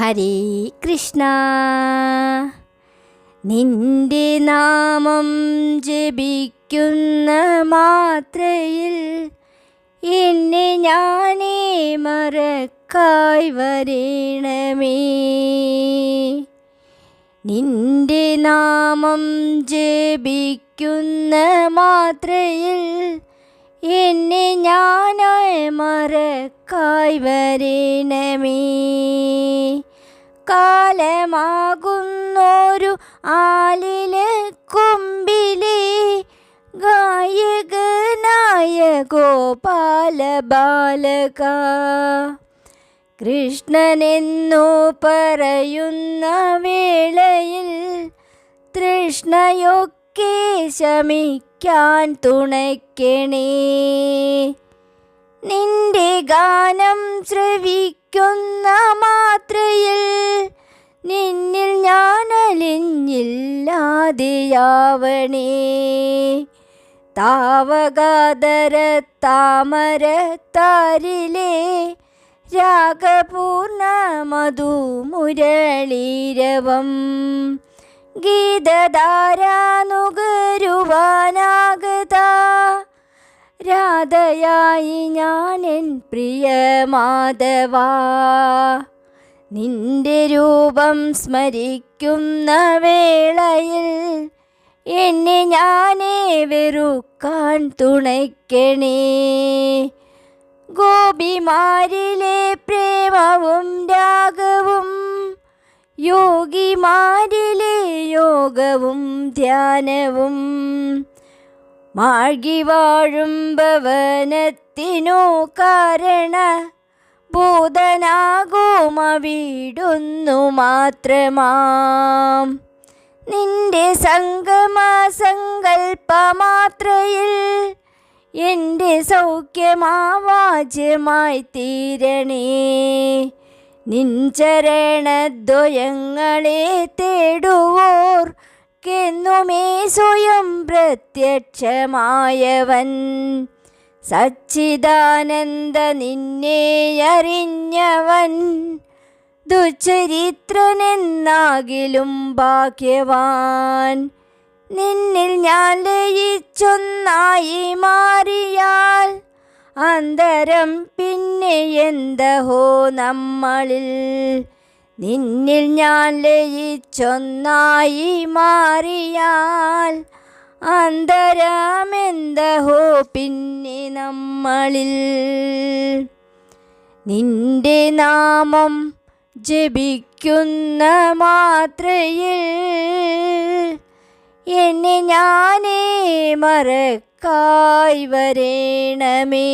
ഹരേ കൃഷ്ണ. നിന്റെ നാമം ജപിക്കുന്ന മാത്രയിൽ എന്നെ ഞാനേ മറക്കായി വരേണമേ. നിന്റെ നാമം ജപിക്കുന്ന മാത്രയിൽ എന്നെ ഞാനായി മറക്കായി വരേണമേ. കാലമാകുന്നൊരു ആലിലെ കൊമ്പിലെ ഗായകനായ ഗോപാല ബാലക. കൃഷ്ണനെന്നു പറയുന്ന വേളയിൽ തൃഷ്ണയൊക്കെ ശമിക്കാൻ തുണയ്ക്കണേ. നിന്റെ ഗാനം ശ്രവിക്കുന്ന മാത്രയിൽ നിന്നിൽ ഞാൻ അലിഞ്ഞില്ലാതെയാവണേ. താവകാതര താമരത്താരിലെ രാഗപൂർണ മധുമുരളീരവം ഗീതധാരാനുകരുവാനാകത രാധയായി ഞാനൻ പ്രിയ മാധവാ നിന്റെ രൂപം സ്മരിക്കുന്ന വേളയിൽ എന്നെ ഞാനേ വെറുക്കാൻ തുണയ്ക്കണേ. ഗോപിമാരിലെ പ്രേമവും രാഗവും യോഗിമാരിലെ യോഗവും ധ്യാനവും മാഴ്കി വാഴും ഭവനത്തിനു കാരണ ഭൂതനാകുമ വീടുന്നു മാത്രമാം. നിന്റെ സംഗമ സങ്കൽപ്പമാത്രയിൽ എന്റെ സൗഖ്യമാവാജ്യമായി തീരണേ നിഞ്ചരണദ്വയങ്ങളെ തേടുവോർ കെന്നുമേ സ്വയം പ്രത്യക്ഷമായവൻ. സച്ചിദാനന്ദ നിന്നെ അറിഞ്ഞവൻ ദുചരിത്രനെന്നാകിലും ഭാഗ്യവാൻ. നിന്നിൽ ഞാൻ ലയിച്ചൊന്നായി മാറിയാൽ അന്തരം പിന്നെ എന്തഹോ നമ്മളിൽ. നിന്നിൽ ഞാൻ ലയിച്ചൊന്നായി മാറിയാൽ അന്തരമെന്തഹോ പിന്നെ നമ്മളിൽ? നിന്റെ നാമം ജപിക്കുന്ന മാത്രയിൽ എന്നെ ഞാനേ മറക്കായി വരേണമേ.